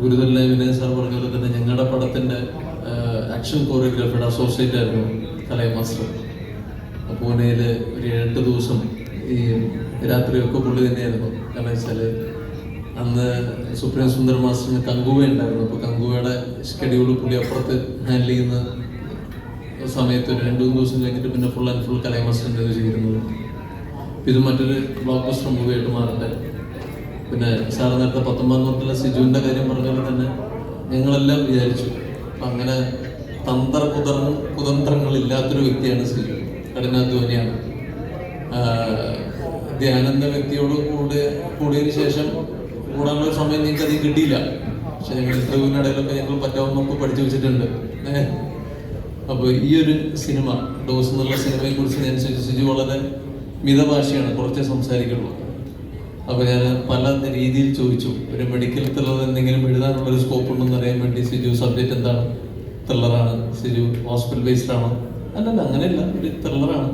ഗുരുതരനായ Vinayan sir പറഞ്ഞ പോലെ തന്നെ ഞങ്ങളുടെ പടത്തിന്റെ ആക്ഷൻ കോറിയോഗ്രാഫിയുടെ അസോസിയേറ്റ് ആയിരുന്നു കലയ മാസ്റ്റർ. പൂനെയിൽ ഒരു എട്ട് ദിവസം ഈ രാത്രിയൊക്കെ പുള്ളി തന്നെയായിരുന്നു. കാരണം വെച്ചാൽ അന്ന് സുപ്രീം സുന്ദർ മാസ്റ്ററിന് കങ്കുവ ഉണ്ടായിരുന്നു. അപ്പോൾ കങ്കുവയുടെ ഷെഡ്യൂൾ പുള്ളി അപ്പുറത്ത് ഹാൻഡിൽ ചെയ്യുന്ന സമയത്ത് ഒരു രണ്ട് മൂന്ന് ദിവസം കഴിഞ്ഞിട്ട് പിന്നെ ഫുൾ ആൻഡ് ഫുൾ കലയ മാസ്റ്ററിന്റെ ഇത് ചെയ്യുന്നത് ഇത് മറ്റൊരു ബ്ലോക്ക് ബസ്റ്റർ മൂവിയായിട്ട് മാറട്ടെ. പിന്നെ സാറ് നേരത്തെ പത്തൊമ്പതാം നൂറ്റിലെ സിജുവിന്റെ കാര്യം പറഞ്ഞ പോലെ തന്നെ ഞങ്ങളെല്ലാം വിചാരിച്ചു. അങ്ങനെ തന്ത്ര കുതർ കുതന്ത്രങ്ങളില്ലാത്തൊരു വ്യക്തിയാണ് സിജു. കഠിനാധ്വാനിയാണ്. ധ്യാനന്ദ വ്യക്തിയോട് കൂടെ കൂടിയതിന് ശേഷം കൂടാനുള്ള സമയം നിങ്ങൾക്ക് അധികം കിട്ടിയില്ല. പക്ഷെ ഞങ്ങൾ ഇന്റർവ്യൂവിനിടയിലൊക്കെ ഞങ്ങൾ പറ്റാവുന്നൊക്കെ പഠിച്ചു വെച്ചിട്ടുണ്ട്. അപ്പോൾ ഈ ഒരു സിനിമ ഡോസ് എന്നുള്ള സിനിമയെ കുറിച്ച് ഞാൻ സിജു വളരെ മിതഭാഷയാണ് കുറച്ചേ സംസാരിക്കുള്ളൂ. അപ്പോൾ ഞാൻ പല രീതിയിൽ ചോദിച്ചു ഒരു മെഡിക്കൽ ത്രില്ലർ എന്തെങ്കിലും എഴുതാനുള്ള ഒരു സ്കോപ്പ് ഉണ്ടെന്ന് അറിയാൻ വേണ്ടി സിജു സബ്ജക്റ്റ് എന്താണ്? ത്രില്ലറാണ് സിജു ഹോസ്പിറ്റൽ ബേസ്ഡ് ആണോ? അല്ലല്ല അങ്ങനെയല്ല. ഒരു ത്രില്ലറാണ്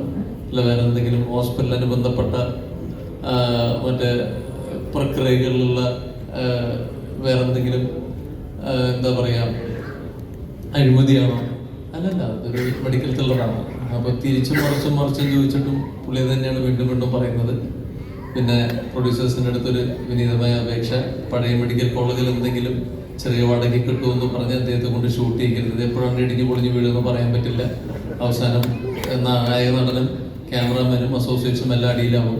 അല്ല വേറെ എന്തെങ്കിലും ഹോസ്പിറ്റലിന് ബന്ധപ്പെട്ട മറ്റേ പ്രക്രിയകളിലുള്ള വേറെ എന്തെങ്കിലും എന്താ പറയുക അഴിമതിയാണോ? അല്ലല്ല അതൊരു മെഡിക്കൽ ത്രില്ലറാണ് അപ്പൊ തിരിച്ചും മറിച്ചും മറിച്ചും ചോദിച്ചിട്ടും പുള്ളി തന്നെയാണ് വീണ്ടും വീണ്ടും പറയുന്നത്. പിന്നെ പ്രൊഡ്യൂസേഴ്സിന്റെ അടുത്തൊരു വിനീതമായ അപേക്ഷ. പഴയ മെഡിക്കൽ കോളേജിൽ എന്തെങ്കിലും ചെറിയ വാടകയ്ക്ക് കിട്ടുമെന്ന് പറഞ്ഞ് അദ്ദേഹത്തെ കൊണ്ട് ഷൂട്ട് ചെയ്യരുത്. ഇത് എപ്പോഴാണ് ഇടിഞ്ഞു പൊളിഞ്ഞു വീഴുമെന്ന് പറയാൻ പറ്റില്ല. അവസാനം നായക നടനും ക്യാമറാമാനും അസോസിയേറ്റ്സും എല്ലാം അടിയിലാവും.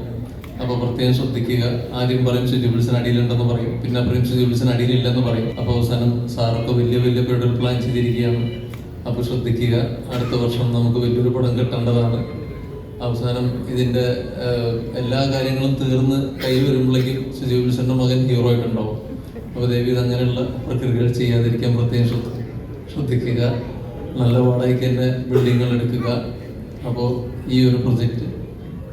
അപ്പോൾ പ്രത്യേകം ശ്രദ്ധിക്കുക. ആദ്യം പറയും ഷെഡ്യൂൾസിന് അടിയിലുണ്ടെന്ന് പറയും. പിന്നെ പറയും ഷെഡ്യൂൾസിന് അടിയിലില്ലെന്ന് പറയും. അപ്പോൾ അവസാനം സാറൊക്കെ വലിയ വലിയ പീഡൽ പ്ലാൻ ചെയ്തിരിക്കുകയാണ്. അപ്പൊ ശ്രദ്ധിക്കുക. അടുത്ത വർഷം നമുക്ക് വലിയൊരു പടം കിട്ടേണ്ടതാണ്. അവസാനം ഇതിന്റെ എല്ലാ കാര്യങ്ങളും തീർന്ന് കൈ വരുമ്പോഴേക്കും ഷെഡ്യൂൾസിന്റെ മകൻ ഹീറോ ആയിട്ടുണ്ടാവും. അപ്പോൾ ദേവി അങ്ങനെയുള്ള പ്രക്രിയകൾ ചെയ്യാതിരിക്കാൻ പ്രത്യേകം ശ്രദ്ധ ശ്രദ്ധിക്കുക. നല്ല വാടകയ്ക്ക് തന്നെ ബിൽഡിങ്ങുകൾ എടുക്കുക. അപ്പോൾ ഈ ഒരു പ്രൊജക്റ്റ്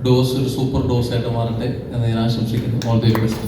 ഡോസ് ഒരു സൂപ്പർ ഡോസ് ആയിട്ട് മാറട്ടെ എന്ന് ഞാൻ ആശംസിക്കുന്നു. All the best